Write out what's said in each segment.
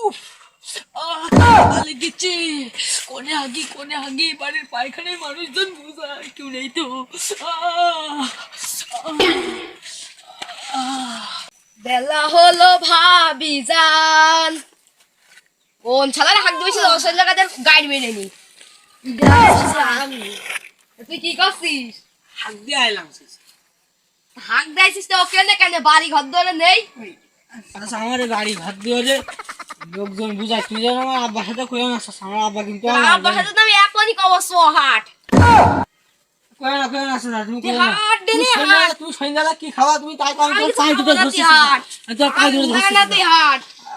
উফ লেগেছে কোনে হাগি কোনে হাগি বাড়ির পায়খানায় মানুষজন বুঝা কেউ নেই তো। বেলা হলো ভাবি যান কোন ছালার হাক দিয়েছিল অসল জায়গাতে গাইড মেনে নি। তুই কি করছিস? হাগ দিয়ে আইলাম হাক দিয়েছিস তো ওকে কেন বাড়ি ঘর ধরে নেই আচ্ছা আমার বাড়ি ঘর দিয়ে লোকজন বুঝায় তুই যেন আমার আব্বার সাথে কইও না আমার আব্বা কিন্তু আমার আব্বার সাথে তো আমি এখনই কবস হাট কইও না কইও না চাচা, তুমি কইও না। হাট দিলি হাট। তুমি সন্ধ্যাবেলা কি খাওয়া? তুমি তাই কম করে পায়ে দুটো খাব না ধরছি তুই হাট। না তুই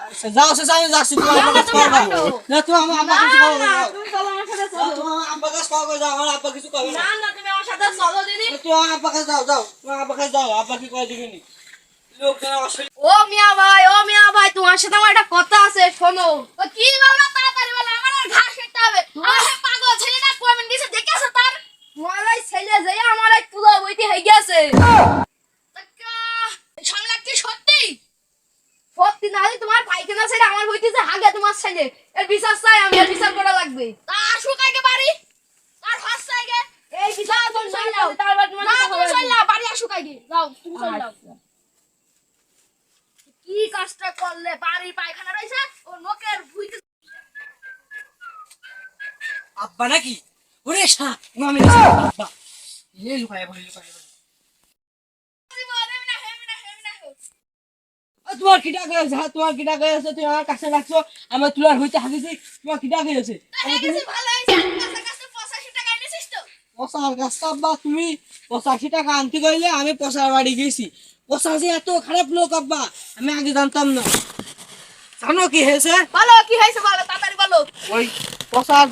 আচ্ছা, যাও চাচা, আমি যাচ্ছি তোমার না তুমি আমার আব্বা কিছু খাওয়া না, যাও। তুমি চলো আমার সাথে যাও, চলো। আমার কাছে যাও আমার আব্বা কিছু খাবে না। না না তুমি আমার সাথে চলো দিদি। তুমি আমার আব্বার কাছে যাও যাও তোমার আব্বার কাছে যাও আব্বা কি লোকজন আমার শরীর- ও মিয়া ভাই ও মিয়া ভাই তোমার সাথে আমার একটা কথা আছে শোনো। কি বলব তাড়াতাড়ি বলো আমার আর ঘাস খেতে হবে। আমার পাগল ছেলে না কমেন্ট দিছে দেখেছ তার? তোমার ছেলে যে আমার এই তুলো বইতে হয়ে গেছে। সংলাপ কি সত্যি? সত্যি না হলে তোমার পাইখানা ছেলে আমার বইতে যে হাগে তোমার ছেলে। এর বিচার চাই আমি এর বিচার করা লাগবে। তা আসুক আগে বাড়ি? তার হাস চাইগে এই বিচার তুমি চল যাও। তারপর তোমার না তুমি চল বাড়ি আসুক আগে যাও তুমি চল যাও। করলে বাড়ি পায়খানা রয়েছে ও ভুইতে আব্বা নাকি? ওরে আমি আব্বা। এই লুকায় বলি লুকায় বলি আর তোমার গেছে হ্যাঁ তোমার গেছে তুমি আমার কাছে রাখছো আমার তুলার হইতে হাসিছি তোমার কিটা গেছে পচার গাছটা আব্বা তুমি পঁচাশি টাকা আনতে গেলে আমি পচার বাড়ি গেছি। পঁচাশি এত খারাপ লোক আব্বা। আমি আগে জানতাম না। জানো কি হয়েছে? বলো কি হয়েছে বলো তাড়াতাড়ি বলো। ওই পচার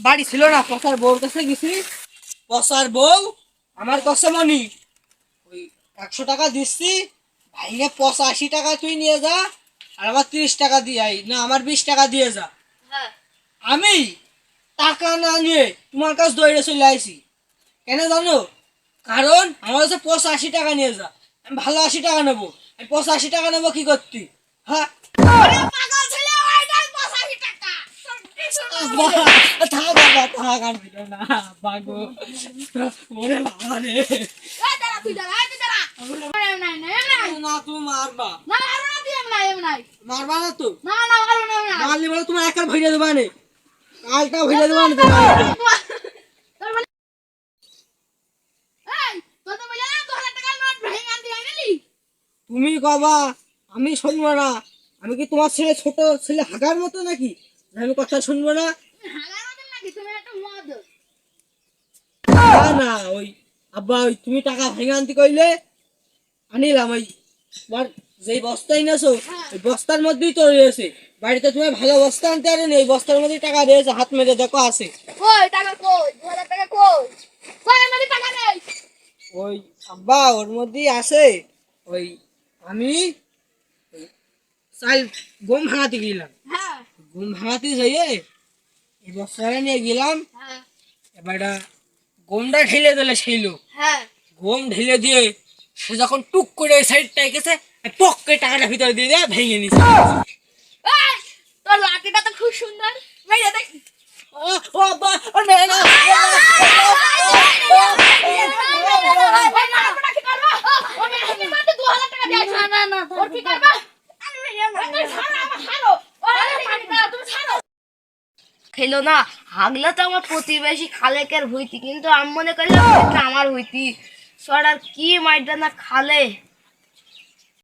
বাড়ি ছিল না পচার বউর কাছে গেছি। পচার বউ আমার কাছে মনি। ওই একশো টাকা দিচ্ছি ভাইকে পঁচাশি টাকা তুই নিয়ে যা আর আমার তিরিশ টাকা দিয়ে আই না আমার বিশ টাকা দিয়ে যা। হ্যাঁ। আমি টাকা না নিয়ে তোমার কাছে দৌড়ে চলে আইছি। কেন জানো? কারণ আমার কাছে পঁচাশি টাকা নিয়ে যা। আমি ভালো আশি টাকা নেব আমি পঁচাশি টাকা নেব কি করতি হ্যাঁ পাগল ছেলে ওই দেখ 85 টাকা তোর কিছু না। বাবা, থাক বাবা, থাক আর দিলো না, বাগো। ওরে বাবা রে। না তুমি মারবা। মারবা না তো? মারলে বলে তোমার একার ভইরা দেবা নে। কালটা ভইরা দেবা নে তোমার। তোর বলে এই তোর তো বলে না 2000 টাকার নোট ভেঙে আনতে আইলি তুমি কবা আমি শুনব না। আমি কি তোমার ছেলে ছোট ছেলে হাগার মতো নাকি? আমি কথা শুনব না। না ওই আব্বা ওই তুমি টাকা ভেঙে আনতে কইলে আনিলাম ওই তোমার যেই বস্তায় নেছো ওই বস্তার মধ্যেই তো রয়েছে। বাড়িতে তুমি ভালো বস্তা আনতে পারেনি ওই বস্তার মধ্যেই টাকা রয়েছে হাত মেরে দেখো আছে। কই টাকা কই? টাকা কই? কই টাকা নেই? ওই আব্বা ওর মধ্যেই আছে। ওই আমি চাল গম ভাঙাতে গেলাম হ্যাঁ গম ভাঙাতে যাইয়ে এই বস্তাটা নিয়ে গেলাম হ্যাঁ এবার গমটা ঢেলে দিলে সেই লোক হ্যাঁ গম ঢেলে দিয়ে সে যখন টুক করে ওই সাইডটায় গেছে পক করে টাকাটা ভিতরে দিয়ে দেয় ভেঙে নিছে তোর লাঠিটা তো খুব সুন্দর দেখ ও না খেলো না। হাগলা তো আমার প্রতিবেশী খালেকের হইতি কিন্তু আমি মনে করি আমার হইতি সরার কি মাইটা না খালে।